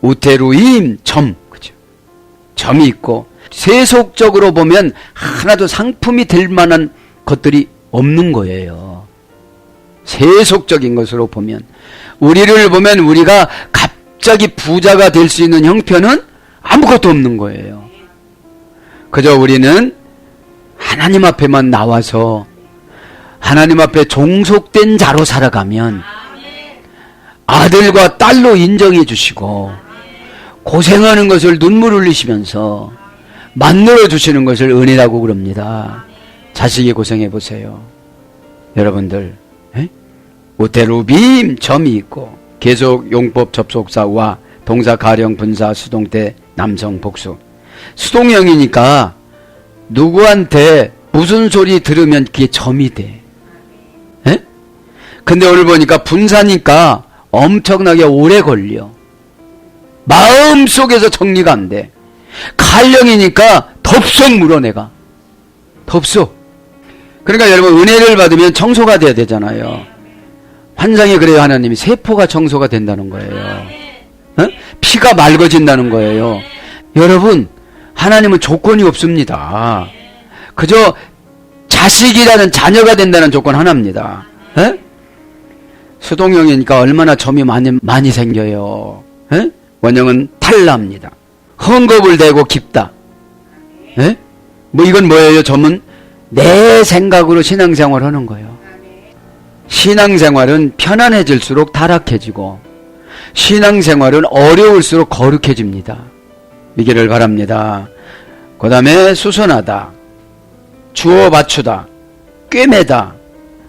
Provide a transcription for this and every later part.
우테루임 점 그죠? 점이 있고 세속적으로 보면 하나도 상품이 될 만한 것들이 없는 거예요. 세속적인 것으로 보면 우리를 보면 우리가 갑자기 부자가 될 수 있는 형편은 아무것도 없는 거예요. 그저 우리는 하나님 앞에만 나와서 하나님 앞에 종속된 자로 살아가면 아들과 딸로 인정해 주시고 고생하는 것을 눈물 흘리시면서 만들어 주시는 것을 은혜라고 그럽니다. 자식이 고생해 보세요. 여러분들 에? 우테루빔 점이 있고 계속 용법 접속사와 동사 가령 분사 수동태 남성 복수 수동형이니까 누구한테 무슨 소리 들으면 그게 점이 돼. 에? 근데 오늘 보니까 분사니까 엄청나게 오래 걸려. 마음 속에서 정리가 안 돼. 칼령이니까 덥석 물어 내가. 덥석. 그러니까 여러분 은혜를 받으면 청소가 돼야 되잖아요. 환상에 그래요 하나님이 세포가 청소가 된다는 거예요. 어? 피가 맑아진다는 거예요. 여러분 하나님은 조건이 없습니다. 그저 자식이라는 자녀가 된다는 조건 하나입니다. 에? 수동형이니까 얼마나 점이 많이 많이 생겨요. 에? 원형은 탈납니다. 헝겊을 대고 깊다. 에? 뭐 이건 뭐예요? 점은 내 생각으로 신앙생활 하는 거예요. 신앙생활은 편안해질수록 타락해지고 신앙생활은 어려울수록 거룩해집니다. 이기를 바랍니다. 그 다음에 수선하다, 주어 맞추다, 꿰매다.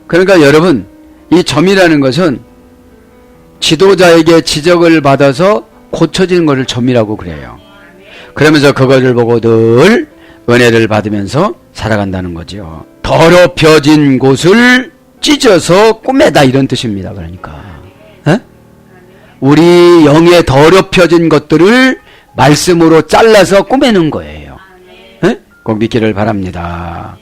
그러니까 여러분 이 점이라는 것은 지도자에게 지적을 받아서 고쳐지는 것을 점이라고 그래요. 그러면서 그것을 보고 늘 은혜를 받으면서 살아간다는 거죠. 더럽혀진 곳을 찢어서 꼬매다 이런 뜻입니다. 그러니까 에? 우리 영에 더럽혀진 것들을 말씀으로 잘라서 꼬매는 거예요. 에? 꼭 믿기를 바랍니다.